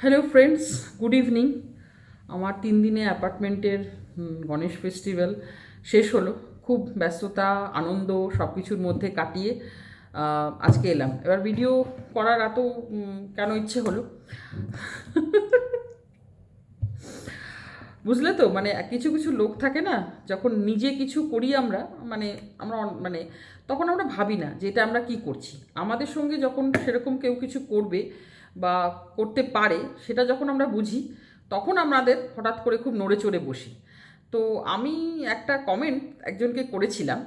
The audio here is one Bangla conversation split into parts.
হ্যালো ফ্রেন্ডস গুড ইভিনিং আমার তিন দিনে অ্যাপার্টমেন্টের গণেশ ফেস্টিভ্যাল শেষ হলো। খুব ব্যস্ততা, আনন্দ সব কিছুর মধ্যে কাটিয়ে আজকে এলাম। এবার ভিডিও করার এত কেন ইচ্ছে হলো? বুঝলে তো? মানে কিছু কিছু লোক থাকে না, যখন নিজে কিছু করি আমরা মানে আমরা মানে তখন আমরা ভাবি না যে এটা আমরা কি করছি। আমাদের সঙ্গে যখন সেরকম কেউ কিছু করবে বা করতে পারে, সেটা যখন আমরা বুঝি, তখন আমাদের হঠাৎ করে খুব নড়ে চড়ে বসি। তো আমি একটা কমেন্ট একজনকে করেছিলাম,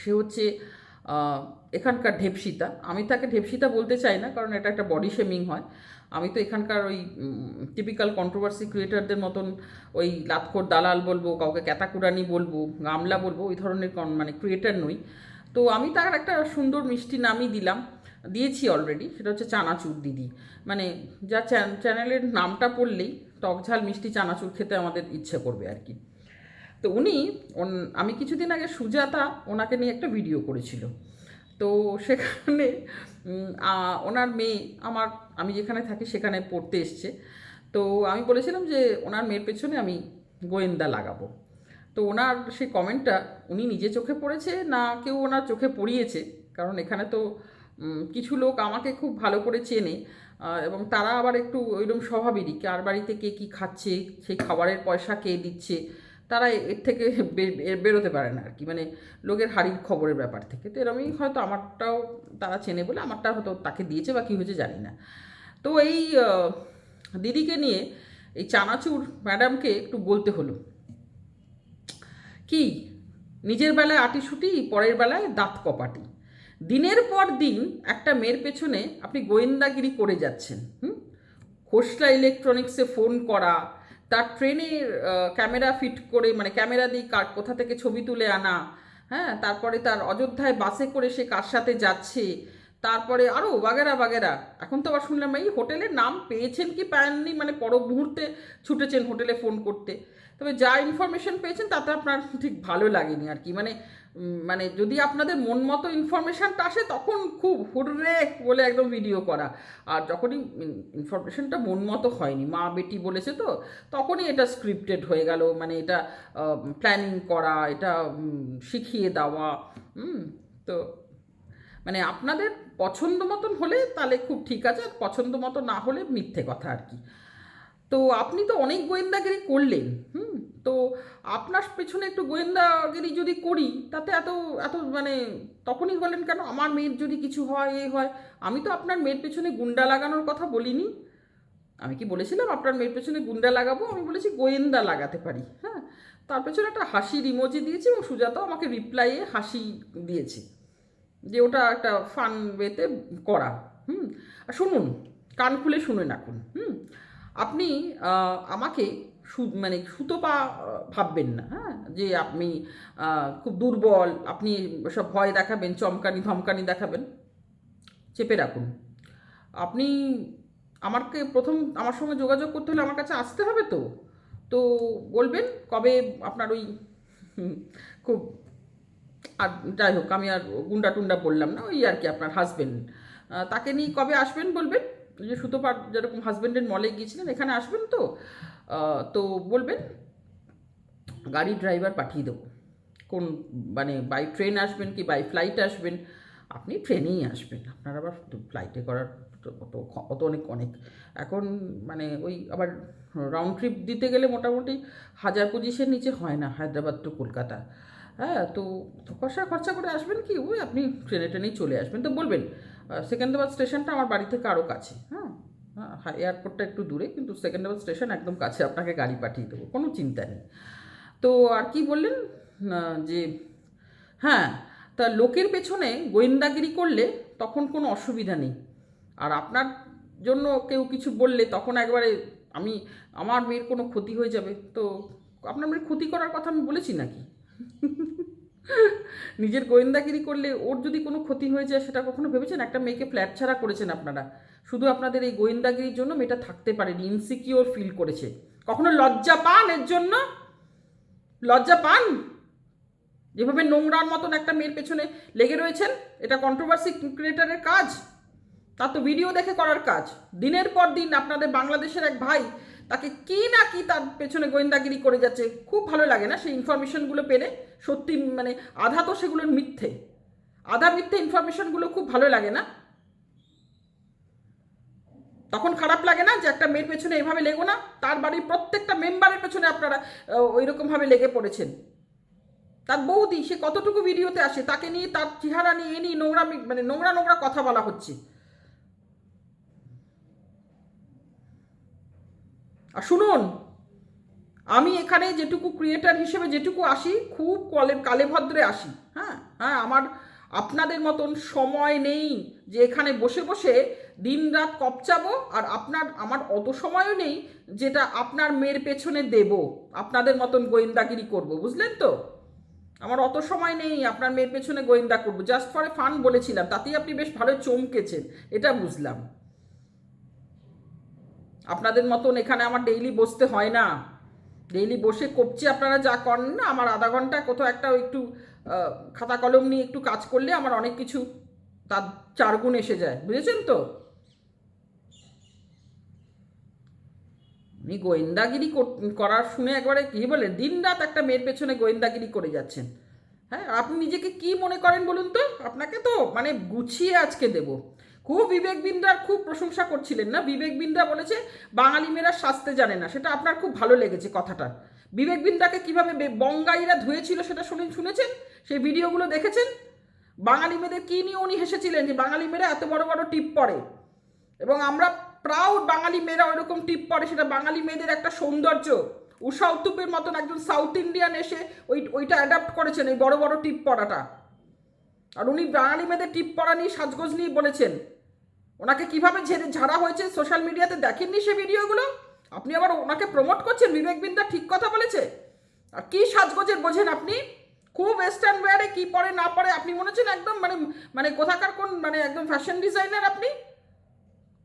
সে হচ্ছে এখানকার ঢেপসিতা। আমি তাকে ঢেপসিতা বলতে চাই না, কারণ এটা একটা বডি শেমিং হয়। আমি তো এখানকার ওই টিপিক্যাল কন্ট্রোভার্সি ক্রিয়েটারদের মতন ওই লাতখোর দালাল বলব, কাউকে ক্যাতাকুরানি বলব, গামলা বলব, ওই ধরনের মানে ক্রিয়েটার নই। তো আমি তার একটা সুন্দর মিষ্টি নামই দিলাম। দিয়েছি অলরেডি সেটা হচ্ছে চানাচুর দিদি। মানে যা চ্যান- চ্যানেলের নামটা পড়লেই টকঝাল মিষ্টি চানাচুর খেতে আমাদের ইচ্ছে করবে আর কি। তো উনি আমি কিছুদিন আগে সুজাতা ওনাকে নিয়ে একটা ভিডিও করেছিল। তো সেখানে ওনার মেয়ে আমার, আমি যেখানে থাকি সেখানে পড়তে এসছে। তো আমি বলেছিলাম যে ওনার মেয়ের পেছনে আমি গোয়েন্দা লাগাবো। তো ওনার সেই কমেন্টটা উনি নিজে চোখে পড়েছে না কেউ ওনার চোখে পড়িয়েছে? কারণ এখানে তো কিছু লোক আমাকে খুব ভালো করে চেনে এবং তারা আবার একটু ওইরকম স্বভাবেরই কার বাড়িতে কে কী খাচ্ছে সেই খাবারের পয়সা কে দিচ্ছে, তারা এর থেকে বেরোতে পারে না আর কি মানে লোকের হাড়ির খবরের ব্যাপার থেকে। তো এরমই হয়তো আমারটাও তারা চেনে বলে আমারটা হয়তো তাকে দিয়েছে বা কী হয়েছে জানি না। তো এই দিদিকে নিয়ে এই চানাচুর ম্যাডামকে একটু বলতে হলো। কি? নিজের বেলায় আটিসুটি পরের বেলায় দাঁত কপাটি। দিনের পর দিন একটা মেয়ের পেছনে আপনি গোয়েন্দাগিরি করে যাচ্ছেন, হুম? খোসলা ইলেকট্রনিক্সে ফোন করা, তার ট্রেনের ক্যামেরা ফিট করে মানে ক্যামেরা দিয়ে কার কোথা থেকে ছবি তুলে আনা হ্যাঁ? তারপরে তার অযোধ্যায় বাসে করে সে কার সাথে যাচ্ছে, তারপরে আরও বাগেরা বাগেরা। এখন তো আবার শুনলাম এই হোটেলের নাম পেয়েছেন কি পাননি? মানে পর মুহূর্তে ছুটেছেন হোটেলে ফোন করতে। তবে যা ইনফরমেশন পেয়েছেন তাতে আপনার ঠিক ভালো লাগেনি আর কি। মানে মানে যদি আপনাদের মন মতো ইনফরমেশানটা আসে, তখন খুব হুররে বলে একদম ভিডিও করা। আর যখনই ইনফরমেশনটা মন মতো হয়নি, মা বেটি বলেছে তো, তখনই এটা স্ক্রিপ্টেড হয়ে গেল। মানে এটা প্ল্যানিং করা, এটা শিখিয়ে দেওয়া। তো মানে আপনাদের পছন্দ মতন হলে তাহলে খুব ঠিক আছে, আর পছন্দ মতো না হলে মিথ্যে কথা আর কি। তো আপনি তো অনেক গোয়েন্দাগিরি করলেন, হুম? তো আপনার পেছনে একটু গোয়েন্দাগিরি যদি করি, তাতে এত এত মানে তখনই বলেন কেন? আমার মেয়ের যদি কিছু হয় এই হয়, আমি তো আপনার মেয়ের পেছনে গুন্ডা লাগানোর কথা বলিনি। আমি কি বলেছিলাম আপনার মেয়ের পেছনে গুন্ডা লাগাবো? আমি বলেছি গোয়েন্দা লাগাতে পারি হ্যাঁ? তার পেছনে একটা হাসির ইমোজি দিয়েছি এবং সুজাতাও আমাকে রিপ্লাইয়ে হাসি দিয়েছে যে ওটা একটা ফান ওয়েতে করা, হুম? আর শুনুন, কান খুলে শুনে রাখুন, হুম? আপনি আমাকে সু মানে সুতোপা ভাববেন না হ্যাঁ? যে আপনি খুব দুর্বল, আপনি সব ভয় দেখাবেন, চমকানি ধমকানি দেখাবেন। চেপে রাখুন। আপনি আমাকে প্রথম, আমার সঙ্গে যোগাযোগ করতে হলে আমার কাছে আসতে হবে তো? তো বলবেন কবে আপনার ওই খুব, আর যাই হোক, আমি আর গুন্ডা টুন্ডা বললাম না, ওই আর কি আপনার হাজবেন্ড তাকে নিয়ে কবে আসবেন বলবেন? যে সুতোপাট যেরকম হাজবেন্ডের মলে গিয়েছিলেন, এখানে আসবেন তো? তো বলবেন, গাড়ি ড্রাইভার পাঠিয়ে দেবো। কোন মানে বাই ট্রেন আসবেন কি বাই ফ্লাইট আসবেন? আপনি ট্রেনেই আসবেন। আপনার আবার ফ্লাইটে করার অত অত অনেক অনেক। এখন মানে ওই আবার রাউন্ড ট্রিপ দিতে গেলে মোটামুটি হাজার পঁচিশের নিচে হয় না, হায়দ্রাবাদ টু কলকাতা। হ্যাঁ তো খরচা খরচা করে আসবেন কি? ওই আপনি ট্রেনে ট্রেনেই চলে আসবেন। তো বলবেন সেকেন্দ্রাবাদ স্টেশনটা আমার বাড়ি থেকে আরও কাছে। হ্যাঁ হ্যাঁ এয়ারপোর্টটা একটু দূরে, কিন্তু সেকেন্দ্রাবাদ স্টেশন একদম কাছে আপনাকে গাড়ি পাঠিয়ে দেবো, কোনো চিন্তা নেই। তো আর কি বললেন? যে হ্যাঁ তা লোকের পেছনে গোয়েন্দাগিরি করলে তখন কোনো অসুবিধা নেই। আর আপনার জন্য কেউ কিছু বললে তখন একবারে আমি, আমার মেয়ের কোনো ক্ষতি হয়ে যাবে। তো আপনার মেয়ের ক্ষতি করার কথা আমি বলেছি নাকি? নিজের গোয়েন্দাগিরি করলে ওর যদি কোনো ক্ষতি হয়ে যায় সেটা কখনো ভেবেছেন? একটা মেয়েকে ফ্ল্যাট ছাড়া করেছেন আপনারা। শুধু আপনাদের এই গোয়েন্দাগিরির জন্য মেয়েটা থাকতে পারেনি ইনসিকিওর ফিল করেছে। কখনো লজ্জা পান এর জন্য? লজ্জা পান? যেভাবে নোংরার মতন একটা মেয়ের পেছনে লেগে রয়েছেন, এটা কন্ট্রোভার্সি ক্রিয়েটারের কাজ। তার তো ভিডিও দেখে করার কাজ। দিনের পর দিন আপনাদের বাংলাদেশের এক ভাই তাকে কি না কি তার পেছনে গোয়েন্দাগিরি করে যাচ্ছে, খুব ভালো লাগে না সেই ইনফরমেশনগুলো পেলে? সত্যি মানে আধা তো সেগুলোর মিথ্যে। আধা মিথ্যে ইনফরমেশনগুলো খুব ভালো লাগে না? তখন খারাপ লাগে না যে একটা মেয়ের পেছনে এভাবে লেগো না? তার বাড়ির প্রত্যেকটা মেম্বারের পেছনে আপনারা ওই রকমভাবে লেগে পড়েছেন। তার বৌদি, সে কতটুকু ভিডিওতে আসে, তাকে নিয়ে তার চেহারা নিয়ে এ নিয়ে নোংরা মানে নোংরা নোংরা কথা বলা হচ্ছে। আর শুনুন আমি এখানে যেটুকু ক্রিয়েটার হিসেবে যেটুকু আসি, খুব কলে, কালে ভদ্রে আসি। হ্যাঁ? হ্যাঁ আমার, আপনাদের মতন সময় নেই যে এখানে বসে বসে দিন রাত কপচাবো, আর আপনার, আমার অত সময়ও নেই যেটা আপনার মেয়ের পেছনে দেব, আপনাদের মতন গোয়েন্দাগিরি করব, বুঝলেন তো? আমার অত সময় নেই আপনার মেয়ের পেছনে গোয়েন্দা করব জাস্ট ফর এ ফান বলেছিলাম, তাতেই আপনি বেশ ভালো চমকেছেন, এটা বুঝলাম। আপনাদের মতন এখানে আমার ডেইলি বসতে হয় না। ডেইলি বসে কপচে আপনারা যা করেন না, আমার আধা ঘণ্টা কোথাও একটা একটু খাতা কলম নিয়ে একটু কাজ করলে আমার অনেক কিছু তার চারগুণ এসে যায়, বুঝেছেন তো? উনি গোয়েন্দাগিরি কর- করার শুনে একবারে কি বলে দিন রাত একটা মেয়ের পেছনে গোয়েন্দাগিরি করে যাচ্ছেন। হ্যাঁ আপনি নিজেকে কি মনে করেন বলুন তো? আপনাকে তো মানে গুছিয়ে আজকে দেব। খুব বিবেক বিন্দার খুব প্রশংসা করছিলেন না? বিবেক বিন্দা বলেছে, বাঙালি মেয়েরা সাজতে জানে না। সেটা আপনার খুব ভালো লেগেছে কথাটা। বিবেক বিন্দাকে কীভাবে বঙ্গাইরা ধুয়েছিল সেটা শুনে শুনেছেন? সেই ভিডিওগুলো দেখেছেন? বাঙালি মেয়েদের কী নিয়ে উনি হেসেছিলেন যে বাঙালি মেয়েরা এত বড় বড় টিপ পরে এবং আমরা প্রাউড বাঙালি মেয়েরা ওইরকম টিপ পরে সেটা বাঙালি মেয়েদের একটা সৌন্দর্য। উষা উত্তুপের মতন একজন সাউথ ইন্ডিয়ান এসে ওই ওইটা অ্যাডাপ্ট করেছেন, এই বড় বড় টিপ পরাটা আর উনি বাঙালি মেয়েদের টিপ পরা নিয়ে সাজগোজ নিয়ে বলেছেন। ওনাকে কীভাবে ঝেড়ে ঝাড়া হয়েছে সোশ্যাল মিডিয়াতে দেখেননি সে ভিডিওগুলো আপনি আবার ওনাকে প্রমোট করছেন? বিবেক বিন্দা ঠিক কথা বলেছে? আর কি সাজগোজের বোঝেন আপনি? খুব ওয়েস্টার্ন ওয়ারে কি পরে না পরে আপনি মনে হচ্ছেন একদম মানে মানে কোথাকার কোন মানে একদম ফ্যাশন ডিজাইনার আপনি?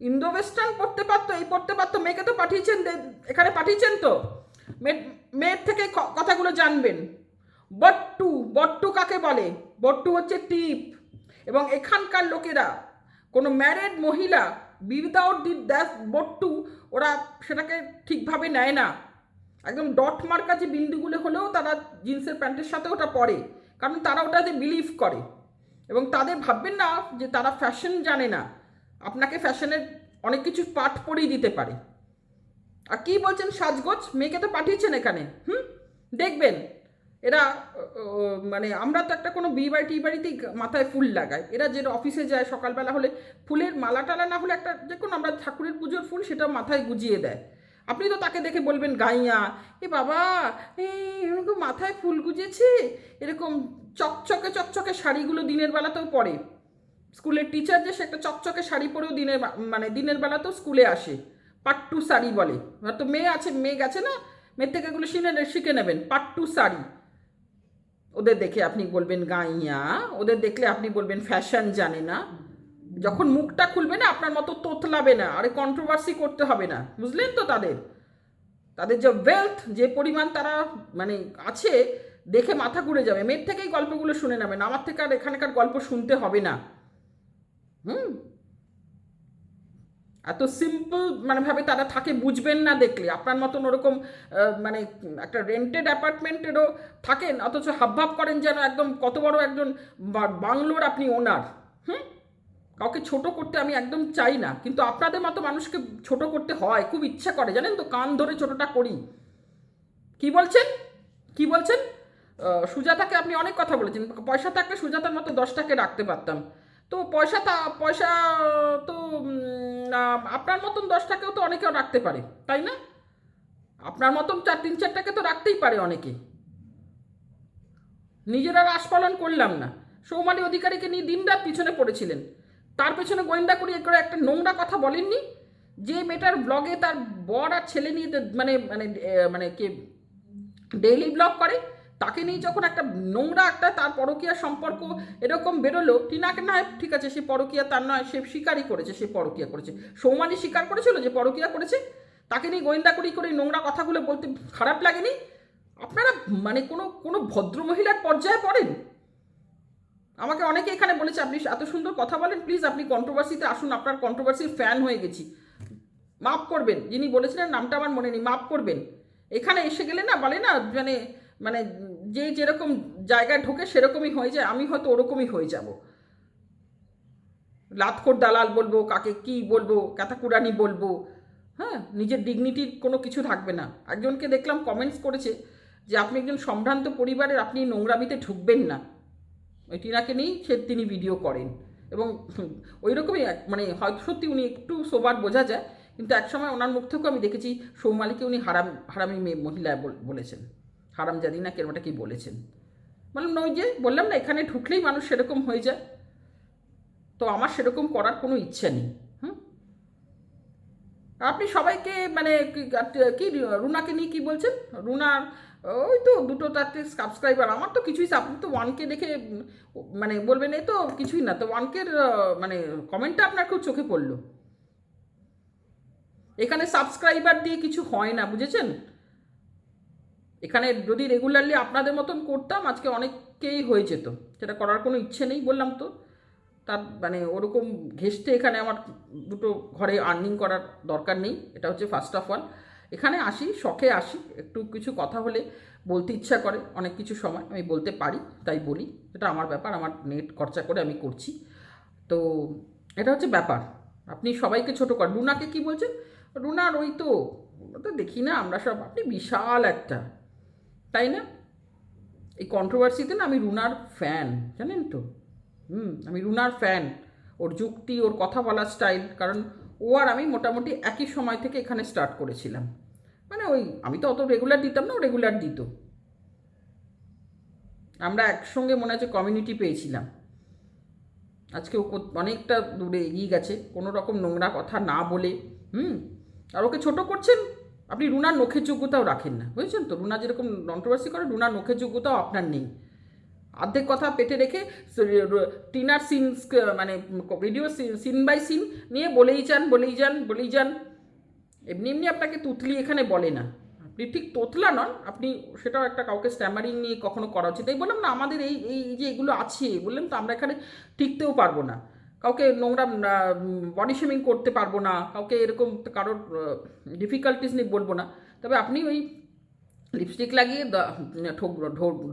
ইন্দো ওয়েস্টার্ন পড়তে পারতো, এই পড়তে পারতো মেয়েকে তো পাঠিয়েছেন এখানে পাঠিয়েছেন তো। মেয়ে- মেয়ের থেকে কথাগুলো জানবেন। বট্টু বট্টু কাকে বলে? বট্টু হচ্ছে টিপ। এবং এখানকার লোকেরা কোনো ম্যারেড মহিলা উইদাউট দি দ্যাট বট্টু ওরা সেটাকে ঠিকভাবে নেয় না। একদম ডট মার্কা যে বিন্দুগুলো হলেও তারা জিন্সের প্যান্টের সাথে ওটা পরে, কারণ তারা ওটাতে বিলিভ করে। এবং তাদের ভাববেন না যে তারা ফ্যাশন জানে না। আপনাকে ফ্যাশনের অনেক কিছু পাঠ পড়িয়ে দিতে পারে। আর কী বলছেন সাজগোজ? মেয়েকে তো পাঠিয়েছেন এখানে। হুম? দেখবেন। এরা মানে আমরা তো একটা কোনো বিয়ে বাড়ি, টিয়ে বাড়িতেই মাথায় ফুল লাগাই। এরা যে অফিসে যায় সকালবেলা হলে, ফুলের মালা টালা না হলে একটা যে কোনো আমরা ঠাকুরের পুজোর ফুল সেটা মাথায় গুজিয়ে দেয়। আপনি তো তাকে দেখে বলবেন গাইয়া, এ বাবা এরকম মাথায় ফুল গুজেছে। এরকম চকচকে চকচকে শাড়িগুলো দিনের বেলাতেও পরে। স্কুলের টিচার যে সে একটা চকচকে শাড়ি পরেও দিনের মানে দিনের বেলাতেও স্কুলে আসে। পাট্টু শাড়ি বলে। হয়তো মেয়ে আছে, মেয়ে গেছে না? মেয়ের থেকে এগুলো শিখে শিখে নেবেন, পাট্টু শাড়ি। ওদের দেখে আপনি বলবেন গাইয়া, ওদের দেখলে আপনি বলবেন ফ্যাশন জানে না। যখন মুখটা খুলবে না, আপনার মতো তোতলাবে না, আরে কন্ট্রোভার্সি করতে হবে না। বুঝলেন তো তাদের? তাদের যে ওয়েলথ যে পরিমাণ তারা মানে আছে, দেখে মাথা ঘুরে যাবে। মেয়ের থেকেই গল্পগুলো শুনে নেবেন, আমার থেকে আর এখানকার গল্প শুনতে হবে না। হুম? এত সিম্পল মানে ভাবে তারা থাকে, বুঝবেন না দেখলে। আপনার মতন ওরকম মানে একটা রেন্টেড অ্যাপার্টমেন্টেরও থাকেন, অথচ হাবভাব করেন যেন একদম কত বড় একজন বাংলোর আপনি ওনার হুম? কাউকে ছোট করতে আমি একদম চাই না, কিন্তু আপনাদের মতো মানুষকে ছোট করতে হয়, খুব ইচ্ছা করে। জানেন তো, কান ধরে ছোটটা করি। কি বলছেন? কি বলছেন? সুজাতাকে আপনি অনেক কথা বলেছেন। পয়সা থাকলে সুজাতার মতো দশটাকে রাখতে পারতাম। তো পয়সা পয়সা তো আপনার মতন দশটাকেও তো অনেকেও রাখতে পারে, তাই না? আপনার মতন চার, তিন, চারটাকে তো রাখতেই পারে অনেকে। নিজেরা রাস পালন করলাম না। সৌমালী অধিকারীকে নিয়ে দিনরাত পিছনে পড়েছিলেন। তার পেছনে গোয়েন্দা করি করে একটা নোংরা কথা বলেননি? যে মেয়েটার ব্লগে তার বর আর ছেলে নিয়ে মানে মানে মানে কে ডেইলি ব্লগ করে তাকে নিয়ে যখন একটা নোংরা একটা তার পরকীয়া সম্পর্ক এরকম বেরোলো টিনাকে না ঠিক আছে, সে পরকীয়া তার নয়, সে স্বীকারই করেছে, সে পরকীয়া করেছে। সৌমানি স্বীকার করেছিল যে পরকীয়া করেছে? তাকে নিয়ে গোয়েন্দা করি করে নোংরা কথাগুলো বলতে খারাপ লাগেনি? আপনারা মানে কোনো কোনো ভদ্র মহিলার পর্যায়ে পড়েন? আমাকে অনেকে এখানে বলেছে, আপনি এত সুন্দর কথা বলেন প্লিজ আপনি কন্ট্রোভার্সিতে আসুন, আপনার কন্ট্রোভার্সির ফ্যান হয়ে গেছি। মাফ করবেন, যিনি বলেছিলেন নামটা আমার মনে নেই, মাফ করবেন। এখানে এসে গেলে না বলে না মানে মানে যে যেরকম জায়গায় ঢোকে সেরকমই হয়ে যায়, আমি হয়তো ওরকমই হয়ে যাব। লাতখোর দালাল বলব, কাকে কি বলব ক্যাথাকুরানি বলব হ্যাঁ নিজের ডিগনিটির কোনো কিছু থাকবে না। একজনকে দেখলাম কমেন্টস করেছে যে, আপনি একজন সম্ভ্রান্ত পরিবারের, আপনি নোংরামিতে ঢুকবেন না। ওই টিনাকে নিয়েই সে তিনি ভিডিও করেন। এবং ওই রকমই মানে হয়তো সত্যি উনি একটু সোবার বোঝা যায়, কিন্তু একসময় ওনার মুখ থেকেও আমি দেখেছি সৌমালিকে উনি হারাম, হারামি মেয়ে মহিলা বলেছেন। হারাম জানি না কেরমটা কি বলেছেন। বললাম না ওই যে, বললাম না, এখানে ঢুকলেই মানুষ সেরকম হয়ে যায়। তো আমার সেরকম করার কোনো ইচ্ছা নেই, হুম? আপনি সবাইকে মানে কি কি রুনাকে নিয়ে কি বলছেন? রুনার ওই তো দুটো চারটে সাবস্ক্রাইবার আমার তো কিছুই আপনি তো ওয়ানকে দেখে মানে বলবেন, এই তো কিছুই না। তো ওয়ানকের মানে কমেন্টটা আপনার খুব চোখে পড়ল। এখানে সাবস্ক্রাইবার দিয়ে কিছু হয় না, বুঝেছেন? এখানে যদি রেগুলারলি আপনাদের মতন করতাম, আজকে অনেককেই হয়ে যেত। সেটা করার কোনো ইচ্ছে নেই বললাম তো। তার মানে ওরকম ঘেসতে এখানে আমার দুটো ঘরে আর্নিং করার দরকার নেই। এটা হচ্ছে ফার্স্ট অফ অল এখানে আসি, শখে আসি। একটু কিছু কথা হলে বলতে ইচ্ছা করে, অনেক কিছু সময় আমি বলতে পারি, তাই বলি। এটা আমার ব্যাপার, আমার নেট খরচা করে আমি করছি। তো এটা হচ্ছে ব্যাপার। আপনি সবাইকে ছোট করেন রুনাকে কি বলছেন? রুনার ওই তো তো দেখি না আমরা সব, আপনি বিশাল একটা। তাই না? এই কন্ট্রোভার্সিতে না আমি রুনার ফ্যান জানেন তো? হুম, আমি রুনার ফ্যান ওর যুক্তি, ওর কথা বলার স্টাইল কারণ ও আর আমি মোটামুটি একই সময় থেকে এখানে স্টার্ট করেছিলাম। মানে ওই, আমি তো অত রেগুলার দিতাম না, ও রেগুলার দিত। আমরা একসঙ্গে মনে হচ্ছে কমিউনিটি পেয়েছিলাম। আজকে ও অনেকটা দূরে এগিয়ে গেছে, কোনো রকম নোংরা কথা না বলে। হুম, আর ওকে ছোট করছেন আপনি রুনার নখের যোগ্যতাও রাখেন না, বুঝেছেন তো? রুনা যেরকম কন্ট্রোভার্সি করে, রুনার নখের যোগ্যতাও আপনার নেই। অর্ধেক কথা পেটে রেখে টিনার সিন মানে ভিডিও সিন বাই সিন নিয়ে বলেই যান বলেই যান বলেই যান। এমনি এমনি আপনাকে তুতলি এখানে বলে না। আপনি ঠিক তোতলা নন, আপনি সেটাও একটা কাউকে স্ট্যামারিং নিয়ে কখনো করা উচিত। এই বললাম না, আমাদের এই এই যে এগুলো আছে বললাম তো আমরা এখানে টিকতেও পারব না। কাউকে নোংরা বডি শেমিং করতে পারব না, কাউকে এরকম কারোর ডিফিকাল্টিস নিয়ে বলব না। তবে আপনি ওই লিপস্টিক লাগিয়ে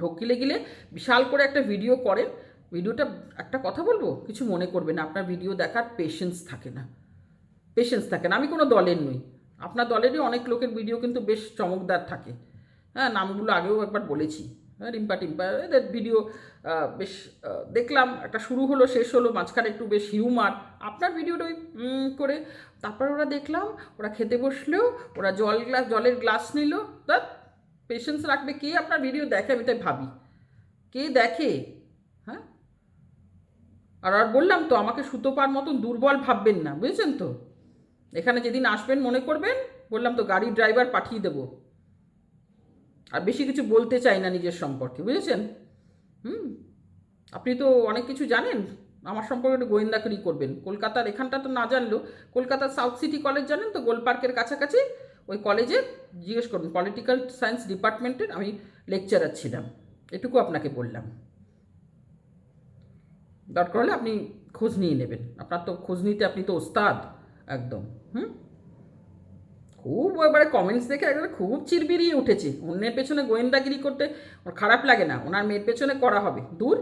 ঢোকিলে গিলে বিশাল করে একটা ভিডিও করেন। ভিডিওটা একটা কথা বলব? কিছু মনে করবে না, আপনার ভিডিও দেখার পেশেন্স থাকে না। পেশেন্স থাকে না। আমি কোনো দলের নই। আপনার দলেরই অনেক লোকের ভিডিও কিন্তু বেশ চমকদার থাকে। হ্যাঁ নামগুলো আগেও একবার বলেছি। রিম্পা টিম্পা, এদের ভিডিও বেশ দেখলাম, একটা শুরু হলো, শেষ হলো, মাঝখানে একটু বেশ হিউমার আপনার ভিডিওটা ওই করে তারপর ওরা দেখলাম, ওরা খেতে বসলেও, ওরা জল গ্লাস জলের গ্লাস নিল। তা পেশেন্স রাখবে কে আপনার ভিডিও দেখে, আমি তাই ভাবি। কে দেখে? হ্যাঁ? আর আর বললাম তো, আমাকে সুতো সুতোপার মতন দুর্বল ভাববেন না, বুঝেছেন তো? এখানে যেদিন আসবেন মনে করবেন, বললাম তো, গাড়ির ড্রাইভার পাঠিয়ে দেবো। আর বেশি কিছু বলতে চাই না নিজের সম্পর্কে, বুঝেছেন? হুম? আপনি তো অনেক কিছু জানেন, আমার সম্পর্কে একটু গোয়েন্দাকরি করবেন। কলকাতার এখানটা তো না জানলেও কলকাতার সাউথ সিটি কলেজ জানেন তো? গোল পার্কের কাছাকাছি ওই কলেজে জিজ্ঞেস করুন পলিটিক্যাল সায়েন্স ডিপার্টমেন্টের আমি লেকচারার ছিলাম। এটুকু আপনাকে বললাম। দরকার হলে আপনি খোঁজ নিয়ে নেবেন। আপনার তো খোঁজ নিতে, আপনি তো ওস্তাদ একদম, হুম? খুব এবারে কমেন্টস দেখে একবারে খুব চিরবিরিয়ে উঠেছে। অন্যের পেছনে গোয়েন্দাগিরি করতে ওর খারাপ লাগে না। ওনার মেয়ের পেছনে করা হবে। দূর?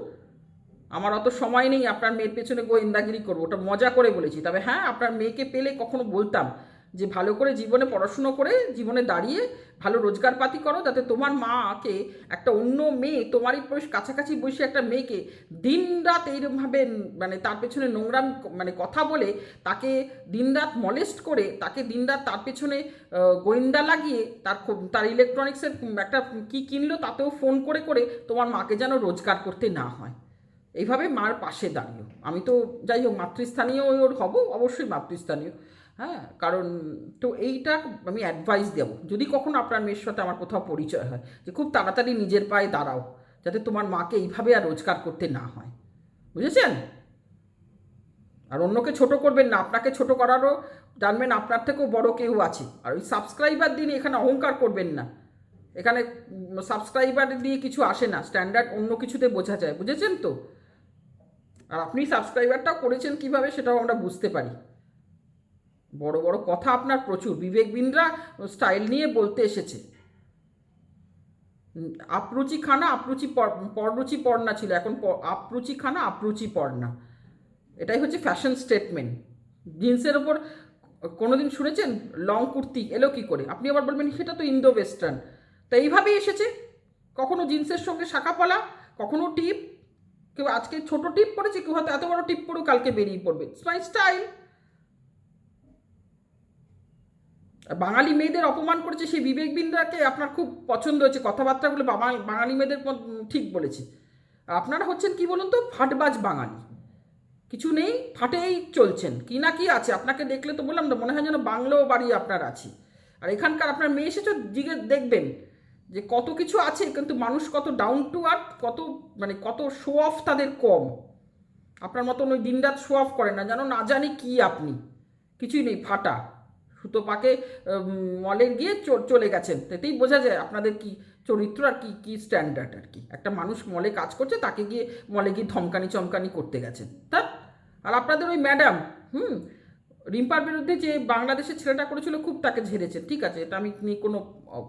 আমার অত সময় নেই আপনার মেয়ের পেছনে গোয়েন্দাগিরি করব। ওটা মজা করে বলেছি। তবে হ্যাঁ আপনার মেয়েকে পেলে কখনো বলতাম। যে ভালো করে জীবনে পড়াশুনো করে জীবনে দাঁড়িয়ে ভালো রোজগারপাতি করো, যাতে তোমার মাকে একটা অন্য মেয়ে, তোমারই কাছাকাছি বসে একটা মেয়েকে দিন রাত এইরকমভাবে মানে তার পেছনে নোংরাম মানে কথা বলে, তাকে দিনরাত মলেস্ট করে, তাকে দিনরাত তার পেছনে গোয়েন্দা লাগিয়ে তার তার ইলেকট্রনিক্সের একটা কি কিনলো তাতেও ফোন করে করে তোমার মাকে যেন রোজগার করতে না হয়। এইভাবে মার পাশে দাঁড়িয়ে আমি তো যাই হোক, মাতৃস্থানীয় ওর হব, অবশ্যই মাতৃস্থানীয়। হ্যাঁ কারণ তো এইটা আমি অ্যাডভাইস দেবো। যদি কখনো আপনার মেয়ের সাথে আমার কোথাও পরিচয় হয়, যে খুব তাড়াতাড়ি নিজের পায়ে দাঁড়াও, যাতে তোমার মাকে এইভাবে আর রোজগার করতে না হয়। বুঝেছেন? আর অন্যকে ছোট করবেন না, আপনাকে ছোট করারও জানবেন, আপনার থেকেও বড় কেউ আছে। আর ওই সাবস্ক্রাইবার দিন এখানে অহংকার করবেন না। এখানে সাবস্ক্রাইবার দিয়ে কিছু আসে না স্ট্যান্ডার্ড অন্য কিছুতে বোঝা যায়। বুঝেছেন তো? আর আপনি সাবস্ক্রাইবারটাও করেছেন কীভাবে, সেটাও আমরা বুঝতে পারি। বড় বড় কথা আপনার প্রচুর। বিবেক বিন্দ্রা স্টাইল নিয়ে বলতে এসেছে। আপরুচি খানা আপরুচি পররুচি পর্ণা ছিল। এখন আপরুচি খানা আপরুচি পর্ণা এটাই হচ্ছে ফ্যাশন স্টেটমেন্ট জিন্সের ওপর কোনোদিন শুনেছেন? লং কুর্তি, এলো কি করে? আপনি আবার বলবেন, সেটা তো ইন্দো ওয়েস্টার্ন তো এইভাবেই এসেছে। কখনো জিন্সের সঙ্গে শাখা পলা কখনো টিপ। কেউ আজকে ছোট টিপ পরেছে, কেউ হয়তো এত বড় টিপ পরেও কালকে বেরিয়ে পড়বে। ইটস স্টাইল বাঙালি মেয়েদের অপমান করেছে সেই বিবেক বিন্দ্রাকে আপনার খুব পছন্দ হয়েছে। কথাবার্তাগুলো বাঙালি মেয়েদের ঠিক বলেছে। আপনারা হচ্ছেন কি বলুন তো? ফাটবাজ বাঙালি। কিছু নেই, ফাটেই চলছেন। কি না কি আছে? আপনাকে দেখলে তো বললাম না, মনে হয় যেন বাংলো বাড়ি আপনার আছে। আর এখানকার আপনার মেয়ে এসেছে, জিগে দেখবেন যে কত কিছু আছে, কিন্তু মানুষ কত ডাউন টু আর্থ কত মানে কত শো অফ তাদের কম। আপনার মতন ওই দিনরাত শো অফ করে না, যেন না জানি কি আপনি। কিছুই নেই, ফাটা। সুতো পাকে মলে গিয়ে চলে গেছেন। এতেই বোঝা যায় আপনাদের কি চরিত্র আর কি কি স্ট্যান্ডার্ড আর কি। একটা মানুষ মলে কাজ করছে, তাকে গিয়ে মলে গিয়ে ধমকানি চমকানি করতে গেছেন। তা আর আপনাদের ওই ম্যাডাম হুম, রিম্পার বিরুদ্ধে যে বাংলাদেশের ছেলেটা করেছিল খুব তাকে ঝেড়েছে ঠিক আছে, এটা আমি নিয়ে কোনো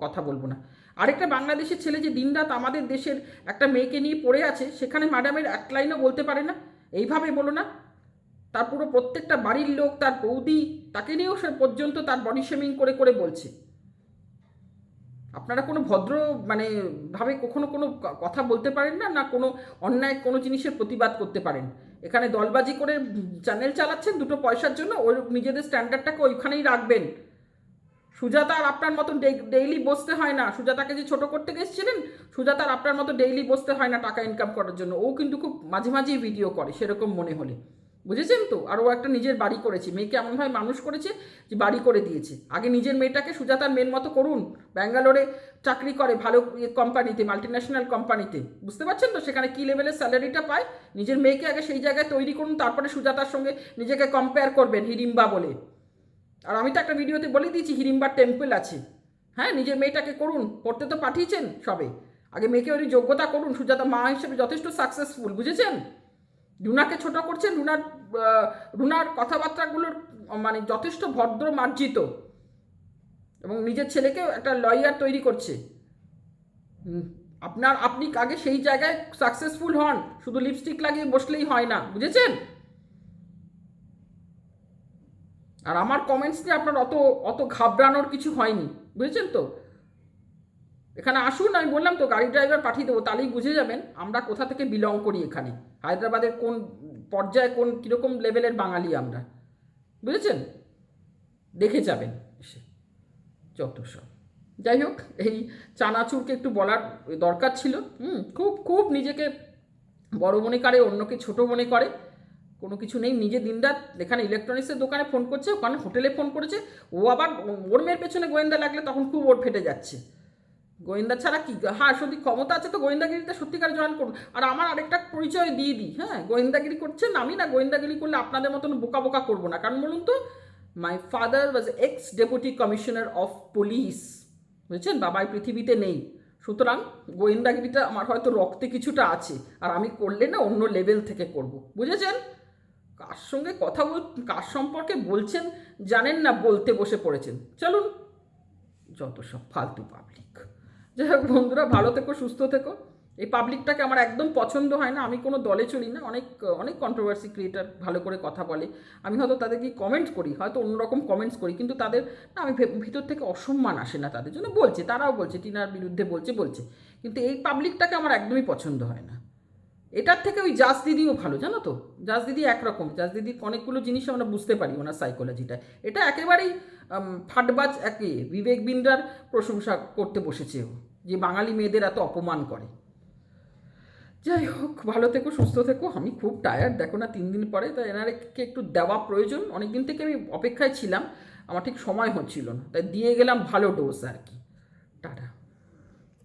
কথা বলব না। আরেকটা বাংলাদেশের ছেলে যে দিনরাত আমাদের দেশের একটা মেয়েকে নিয়ে পড়ে আছে, সেখানে ম্যাডামের এক লাইনও বলতে পারে না। এইভাবে বলো না। তার পুরো প্রত্যেকটা বাড়ির লোক, তার বৌদি তাকে নিয়েও সে পর্যন্ত তার বডি শেমিং করে করে বলছে। আপনারা কোনো ভদ্র মানে ভাবে কখনো কোনো কথা বলতে পারেন না না কোনো অন্যায় কোনো জিনিসের প্রতিবাদ করতে পারেন। এখানে দলবাজি করে চ্যানেল চালাচ্ছেন দুটো পয়সার জন্য, ওই নিজেদের স্ট্যান্ডার্ডটাকে ওইখানেই রাখবেন। সুজাতা আর আপনার মতো ডেইলি বসতে হয় না। সুজাতাকে যে ছোট করতে গেছিলেন সুজাতার আপনার মতো ডেইলি বসতে হয় না টাকা ইনকাম করার জন্য। ও কিন্তু খুব মাঝে মাঝেই ভিডিও করে, সেরকম মনে হলে। বুঝেছেন তো? আর ও একটা নিজের বাড়ি করেছে। মেয়েকে এমনভাবে মানুষ করেছে যে বাড়ি করে দিয়েছে। আগে নিজের মেয়েটাকে সুজাতার মেয়ের মতো করুন। ব্যাঙ্গালোরে চাকরি করে ভালো কোম্পানিতে মাল্টিন্যাশনাল কোম্পানিতে বুঝতে পারছেন তো? সেখানে কী লেভেলের স্যালারিটা পায়? নিজের মেয়েকে আগে সেই জায়গায় তৈরি করুন, তারপরে সুজাতার সঙ্গে নিজেকে কম্পেয়ার করবেন, হিরিম্বা বলে। আর আমি তো একটা ভিডিওতে বলে দিয়েছি, হিরিম্বার টেম্পল আছে। হ্যাঁ নিজের মেয়েটাকে করুন। পড়তে তো পাঠিয়েছেন সবে। আগে মেয়েকে ওই যোগ্যতা করুন। সুজাতা মা হিসেবে যথেষ্ট সাকসেসফুল বুঝেছেন? রুনাকে ছোট করছেন রুনার রুনার কথাবার্তাগুলোর মানে যথেষ্ট ভদ্র মার্জিত। এবং নিজের ছেলেকে একটা লয়ার তৈরি করছে। আপনার, আপনি আগে সেই জায়গায় সাকসেসফুল হন। শুধু লিপস্টিক লাগিয়ে বসলেই হয় না, বুঝেছেন? আর আমার কমেন্টস নিয়ে আপনার অত অত ঘাবড়ানোর কিছু হয়নি, বুঝেছেন তো? এখানে আসুন, আমি বললাম তো, গাড়ি ড্রাইভার পাঠিয়ে দেবো, তাহলেই বুঝে যাবেন, আমরা কোথা থেকে বিলং করি এখানে? হায়দ্রাবাদের কোন পর্যায়ে কোন কীরকম লেভেলের বাঙালি আমরা? বুঝেছেন? দেখে যাবেন যত সব যাই হোক, এই চানাচুরকে একটু বলার দরকার ছিল। হুম, খুব খুব নিজেকে বড় মনে করে, অন্যকে ছোট মনে করে। কোনো কিছু নেই, নিজে দিনরাত এখানে ইলেকট্রনিক্সের দোকানে ফোন করছে, ওখানে হোটেলে ফোন করেছে। ও আবার ওর মেয়ের পেছনে গোয়েন্দা লাগলে তখন খুব ওর ফেটে যাচ্ছে। গোয়েন্দা ছাড়া কি? হ্যাঁ সত্যি ক্ষমতা আছে তো গোয়েন্দাগিরিতে সত্যিকার জয়েন করুন। আর আমার আরেকটা পরিচয় দিয়ে দিই হ্যাঁ? গোয়েন্দাগিরি করছেন আমি না গোয়েন্দাগিরি করলে আপনাদের মতন বোকা বোকা করব না? কারণ বলুন তো my father was ex deputy commissioner of police বুঝছেন? বাবা এই পৃথিবীতে নেই। সুতরাং গোয়েন্দাগিরিটা আমার হয়তো রক্তে কিছুটা আছে, আর আমি করলে না অন্য লেভেল থেকে করব। বুঝেছেন? কার সঙ্গে কথা বল, কার সম্পর্কে বলছেন জানেন না বলতে বসে পড়েছেন। চলুন, যত সব ফালতু পাবলিক যাই হোক, বন্ধুরা, ভালো থেকো, সুস্থ থেকো। এই পাবলিকটাকে আমার একদম পছন্দ হয় না, আমি কোনো দলে চলি না, অনেক অনেক কন্ট্রোভার্সি ক্রিয়েটার ভালো করে কথা বলে। আমি হয়তো তাদেরকে কমেন্টস করি, হয়তো অন্যরকম কমেন্টস করি, কিন্তু তাদের, না, আমি ভিতর থেকে অসম্মান আসে না তাদের জন্য। বলছে, তারাও বলছে, টিনার বিরুদ্ধে বলছে বলছে। কিন্তু এই পাবলিকটাকে আমার একদমই পছন্দ হয় না। এটার থেকে ওই জাস দিদিও ভালো, জানো তো? জাস দিদি একরকম। জাস দিদির অনেকগুলো জিনিস আমরা বুঝতে পারি ওনার সাইকোলজিটা এটা একেবারেই ফাটবাজ, একে, বিবেক বিন্দ্রার প্রশংসা করতে বসেছে ও। যে বাঙালি মেয়েদের এত অপমান করে। যাই হোক, ভালো থেকো, সুস্থ থেকো। আমি খুব টায়ার্ড দেখো না, তিন দিন পরে। তাই এনারকে একটু দেওয়া প্রয়োজন? অনেক দিন থেকে আমি অপেক্ষায় ছিলাম। আমার ঠিক সময় হচ্ছিল না। তাই দিয়ে গেলাম ভালো ডোজ আর কি। টাটা।